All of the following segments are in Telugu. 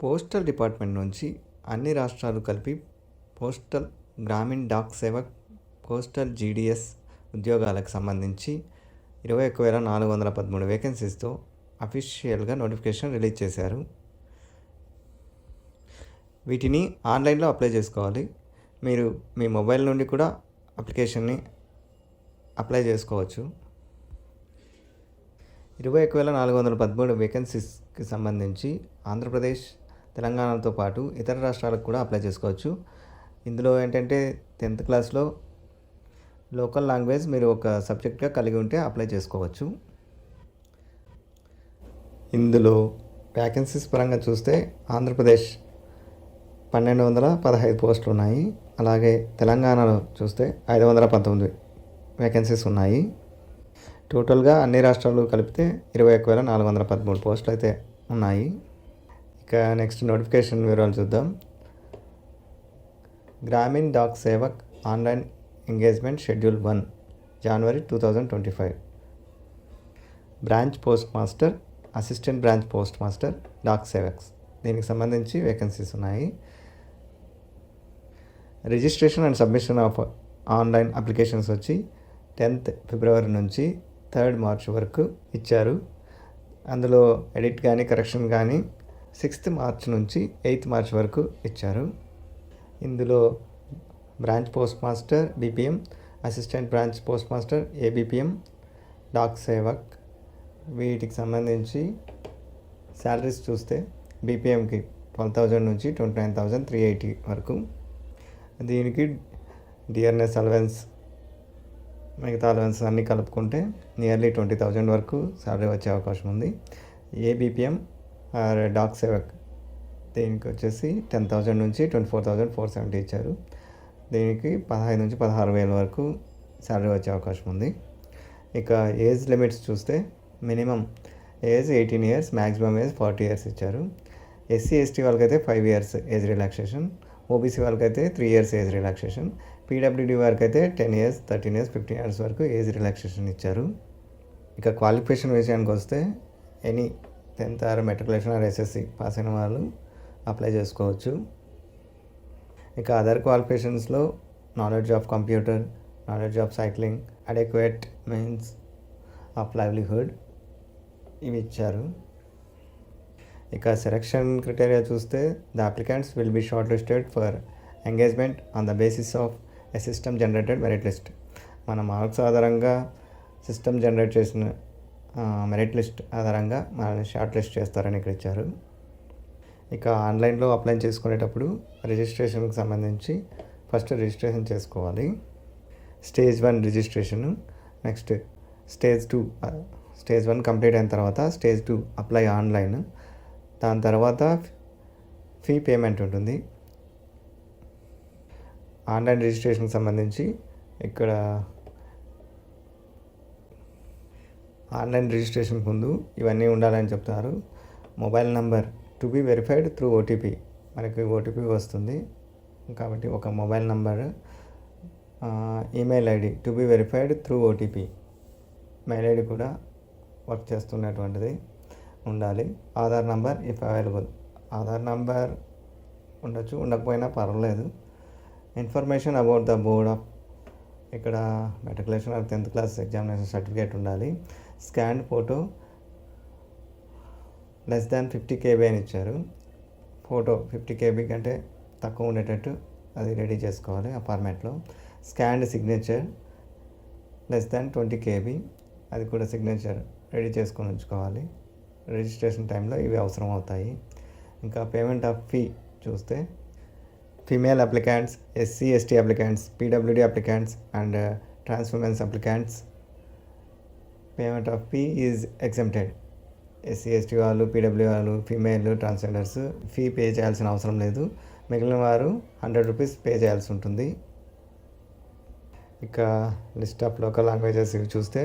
పోస్టల్ డిపార్ట్మెంట్ నుంచి అన్ని రాష్ట్రాలు కలిపి పోస్టల్ గ్రామీణ డాక్ సేవక్ పోస్టల్ జీడీఎస్ ఉద్యోగాలకు సంబంధించి ఇరవై ఒక్క వేల నాలుగు వందల పదమూడు వేకెన్సీస్తో అఫీషియల్గా నోటిఫికేషన్ రిలీజ్ చేశారు. వీటిని ఆన్లైన్లో అప్లై చేసుకోవాలి. మీరు మీ మొబైల్ నుండి కూడా అప్లికేషన్ని అప్లై చేసుకోవచ్చు. ఇరవై ఒక వేల నాలుగు వందల పదమూడు వేకెన్సీస్కి సంబంధించి ఆంధ్రప్రదేశ్ తెలంగాణతో పాటు ఇతర రాష్ట్రాలకు కూడా అప్లై చేసుకోవచ్చు. ఇందులో ఏంటంటే టెన్త్ క్లాస్లో లోకల్ లాంగ్వేజ్ మీరు ఒక సబ్జెక్ట్గా కలిగి ఉంటే అప్లై చేసుకోవచ్చు. ఇందులో వ్యాకెన్సీస్ పరంగా చూస్తే ఆంధ్రప్రదేశ్ పన్నెండు వందల పదహైదు పోస్టులు ఉన్నాయి. అలాగే తెలంగాణలో చూస్తే ఐదు వందల పంతొమ్మిది వేకెన్సీస్ ఉన్నాయి. టోటల్గా అన్ని రాష్ట్రాలు కలిపితే ఇరవై ఒక వేల నాలుగు వందల పదమూడు పోస్టులు అయితే ఉన్నాయి. ఇక నెక్స్ట్ నోటిఫికేషన్ వివరాలు చూద్దాం. Gramin Dak Sevak online engagement schedule one January two thousand twenty five branch post master assistant branch post master Dak Sevaks. దీనికి సంబంధించి వేకెన్సీస్ ఉన్నాయి. Registration and submission of online applications వచ్చి టెన్త్ ఫిబ్రవరి నుంచి థర్డ్ మార్చ్ వరకు ఇచ్చారు. అందులో ఎడిట్ కానీ కరెక్షన్ కానీ సిక్స్త్ మార్చ్ నుంచి ఎయిత్ మార్చ్ వరకు ఇచ్చారు. ఇందులో branch post master BPM assistant branch post master ABPM Dak Sevak. వీటికి సంబంధించి శాలరీస్ చూస్తే బీపీఎంకి ట్వెల్వ్ థౌజండ్ నుంచి twenty nine thousand three eighty వరకు. దీనికి డిఆర్ఎస్ అలవెన్స్ మిగతా అలవెన్స్ అన్నీ కలుపుకుంటే నియర్లీ ట్వంటీ థౌజండ్ వరకు శాలరీ వచ్చే అవకాశం ఉంది. ఏబిపిఎం డాక్ సేవక్ దీనికి వచ్చేసి టెన్ థౌజండ్ నుంచి twenty four thousand four seventy ఇచ్చారు. దీనికి పదహైదు నుంచి పదహారు వేల వరకు శాలరీ వచ్చే అవకాశం ఉంది. ఇక ఏజ్ లిమిట్స్ చూస్తే minimum age eighteen years maximum age forty years ఇచ్చారు. ఎస్సీ ఎస్టీ వాళ్ళకైతే five years age relaxation. OBC వాళ్ళకైతే three years age relaxation. PWD వారికి అయితే ten years thirteen years fifteen years వరకు ఏజ్ రిలాక్సేషన్ ఇచ్చారు. ఇక క్వాలిఫికేషన్ విషయానికి వస్తే any tenth or matriculation or SSC pass అయిన వాళ్ళు అప్లై చేసుకోవచ్చు. ఇక other క్వాలిఫికేషన్స్లో knowledge of computer knowledge of cycling adequate means of livelihood ఇవి ఇచ్చారు. ఇక సెలక్షన్ క్రిటీరియా చూస్తే the applicants will be short listed for engagement on the basis of a system generated merit list. మన మార్క్స్ ఆధారంగా సిస్టమ్ జనరేట్ చేసిన మెరిట్ లిస్ట్ ఆధారంగా మనల్ని షార్ట్ లిస్ట్ చేస్తారని ఇక్కడ ఇచ్చారు. ఇక ఆన్లైన్లో అప్లై చేసుకునేటప్పుడు రిజిస్ట్రేషన్కి సంబంధించి ఫస్ట్ రిజిస్ట్రేషన్ చేసుకోవాలి. Stage one registration next stage two stage one complete అయిన తర్వాత స్టేజ్ టూ అప్లై ఆన్లైన్ దాని తర్వాత ఫీ పేమెంట్ ఉంటుంది. ఆన్లైన్ రిజిస్ట్రేషన్కి సంబంధించి ఇక్కడ ఆన్లైన్ రిజిస్ట్రేషన్ ముందు ఇవన్నీ ఉండాలని చెప్తారు mobile number to be verified through OTP మనకి ఓటీపీ వస్తుంది. కాబట్టి ఒక mobile number email ID to be verified through OTP mail ID కూడా వర్క్ చేస్తున్నటువంటిది ఉండాలి. Aadhaar number if available. Aadhaar number ఉండొచ్చు ఉండకపోయినా పర్వాలేదు. Information about the board of ఇక్కడ matriculation of tenth class examination certificate ఉండాలి. Scan photo less than fifty KB అని ఇచ్చారు. ఫోటో ఫిఫ్టీ కేబీ కంటే తక్కువ ఉండేటట్టు అది రెడీ చేసుకోవాలి ఆ ఫార్మాట్లో scanned signature less than twenty KB అది కూడా సిగ్నేచర్ రెడీ చేసుకొని ఉంచుకోవాలి. రిజిస్ట్రేషన్ టైంలో ఇవి అవసరం అవుతాయి. ఇంకా పేమెంట్ ఆఫ్ ఫీ చూస్తే female applicants SC ST applicants PWD applicants and ట్రాన్స్ఫర్మెన్స్ applicants payment of fee is exempted SC ST వాళ్ళు పీడబ్ల్యూ వాళ్ళు ఫీమేల్ ట్రాన్స్జెండర్స్ ఫీ పే చేయాల్సిన అవసరం లేదు. మిగిలిన వారు హండ్రెడ్ రూపీస్ పే చేయాల్సి ఉంటుంది. ఇక లిస్ట్ ఆఫ్ లోకల్ లాంగ్వేజెస్ ఇవి చూస్తే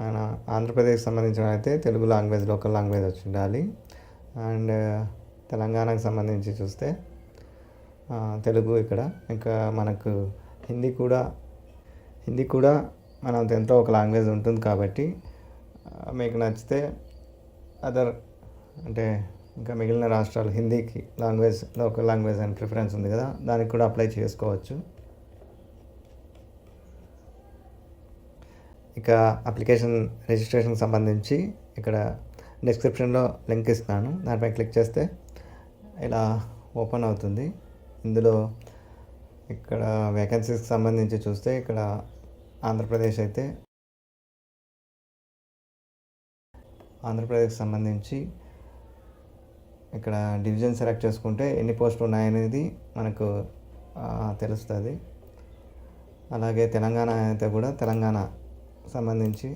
మన ఆంధ్రప్రదేశ్ సంబంధించిన అయితే తెలుగు లాంగ్వేజ్ లోకల్ లాంగ్వేజ్ వచ్చి ఉండాలి. అండ్ తెలంగాణకు సంబంధించి చూస్తే తెలుగు ఇక్కడ. ఇంకా మనకు హిందీ కూడా హిందీ కూడా మన ఎంతో ఒక లాంగ్వేజ్ ఉంటుంది కాబట్టి మీకు నచ్చితే అదర్ అంటే ఇంకా మిగిలిన రాష్ట్రాలు హిందీకి language local language and preference ఉంది కదా దానికి కూడా అప్లై చేసుకోవచ్చు. ఇక అప్లికేషన్ రిజిస్ట్రేషన్కి సంబంధించి ఇక్కడ డిస్క్రిప్షన్లో లింక్ ఇస్తాను దానిపై క్లిక్ చేస్తే ఇలా ఓపెన్ అవుతుంది. ఇందులో ఇక్కడ వేకెన్సీస్కి సంబంధించి చూస్తే ఇక్కడ ఆంధ్రప్రదేశ్ అయితే ఆంధ్రప్రదేశ్కి సంబంధించి ఇక్కడ డివిజన్ సెలెక్ట్ చేసుకుంటే ఎన్ని పోస్టులు ఉన్నాయనేది మనకు తెలుస్తుంది. అలాగే తెలంగాణ అయితే కూడా తెలంగాణ సంబంధించి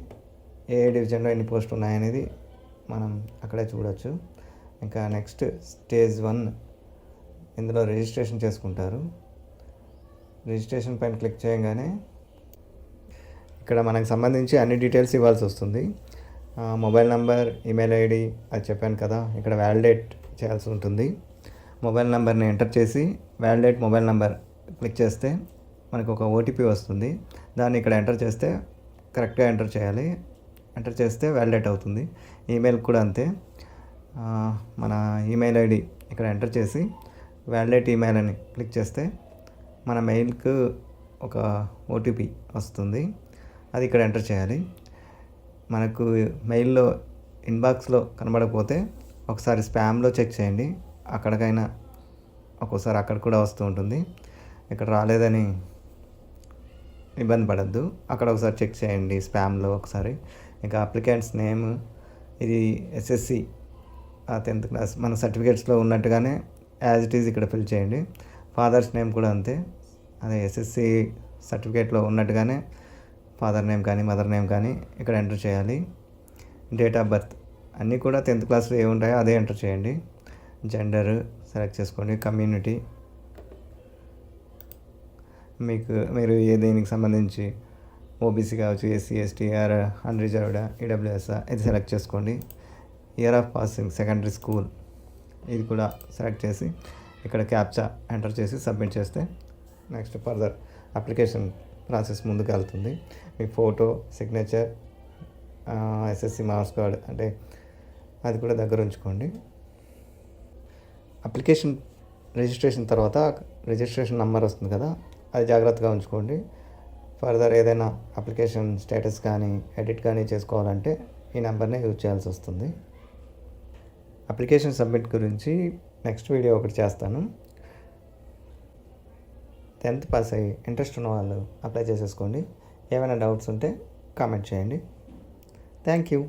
ఏ డివిజన్లో ఎన్ని పోస్టులు ఉన్నాయనేది మనం అక్కడే చూడొచ్చు. ఇంకా నెక్స్ట్ స్టేజ్ వన్ ఇందులో రిజిస్ట్రేషన్ చేసుకుంటారు. రిజిస్ట్రేషన్ పైన క్లిక్ చేయగానే ఇక్కడ మనకు సంబంధించి అన్ని డీటెయిల్స్ ఇవ్వాల్సి వస్తుంది. మొబైల్ నంబర్ ఈమెయిల్ ఐడి అది చెప్పాను కదా ఇక్కడ వ్యాలిడేట్ చేయాల్సి ఉంటుంది. మొబైల్ నెంబర్ని ఎంటర్ చేసి వ్యాలిడేట్ మొబైల్ నెంబర్ క్లిక్ చేస్తే మనకు ఒక ఓటీపీ వస్తుంది. దాన్ని ఇక్కడ ఎంటర్ చేస్తే కరెక్ట్గా ఎంటర్ చేయాలి. ఎంటర్ చేస్తే వ్యాలిడేట్ అవుతుంది. ఈమెయిల్ కూడా అంతే. మన ఈమెయిల్ ఐడి ఇక్కడ ఎంటర్ చేసి వ్యాలిడేట్ ఈమెయిల్ అని క్లిక్ చేస్తే మన మెయిల్కు ఒక ఓటీపీ వస్తుంది. అది ఇక్కడ ఎంటర్ చేయాలి. మనకు మెయిల్లో ఇన్బాక్స్లో కనబడకపోతే ఒకసారి స్పామ్లో చెక్ చేయండి. అక్కడికైనా ఒక్కోసారి అక్కడ కూడా వస్తూ ఉంటుంది. ఇక్కడ రాలేదని ఇబ్బంది పడద్దు. అక్కడ ఒకసారి చెక్ చేయండి స్పామ్లో ఒకసారి. ఇంకా అప్లికెంట్స్ నేమ్ ఇది ఎస్ఎస్సి టెన్త్ క్లాస్ మన సర్టిఫికేట్స్లో ఉన్నట్టుగానే యాజ్ ఇట్ ఈజ్ ఇక్కడ ఫిల్ చేయండి. ఫాదర్స్ నేమ్ కూడా అంతే. అదే ఎస్ఎస్సి సర్టిఫికేట్లో ఉన్నట్టుగానే ఫాదర్ నేమ్ కానీ మదర్ నేమ్ కానీ ఇక్కడ ఎంటర్ చేయాలి. డేట్ ఆఫ్ బర్త్ అన్నీ కూడా టెన్త్ క్లాస్లో ఏ ఉంటాయో అదే ఎంటర్ చేయండి. జెండర్ సెలెక్ట్ చేసుకోండి. కమ్యూనిటీ మీకు మీరు ఏ దేనికి సంబంధించి ఓబీసీ కావచ్చు SC ST or unreserved EWS ఇది సెలెక్ట్ చేసుకోండి. Year of passing secondary school ఇది కూడా సెలెక్ట్ చేసి ఇక్కడ క్యాప్చా ఎంటర్ చేసి సబ్మిట్ చేస్తే నెక్స్ట్ ఫర్దర్ అప్లికేషన్ ప్రాసెస్ ముందుకు వెళ్తుంది మీ photo signature SSC marks card అంటే అది కూడా దగ్గర ఉంచుకోండి. అప్లికేషన్ రిజిస్ట్రేషన్ తర్వాత రిజిస్ట్రేషన్ నెంబర్ వస్తుంది కదా అది జాగ్రత్తగా ఉంచుకోండి. ఫర్దర్ ఏదైనా అప్లికేషన్ స్టేటస్ కానీ ఎడిట్ కానీ చేసుకోవాలంటే ఈ నెంబర్నే యూజ్ చేయాల్సి వస్తుంది. అప్లికేషన్ సబ్మిట్ గురించి నెక్స్ట్ వీడియో ఒకటి చేస్తాను. టెన్త్ పాస్ అయ్యి ఇంట్రెస్ట్ ఉన్న వాళ్ళు అప్లై చేసేసుకోండి. ఏమైనా డౌట్స్ ఉంటే కామెంట్ చేయండి. Thank you.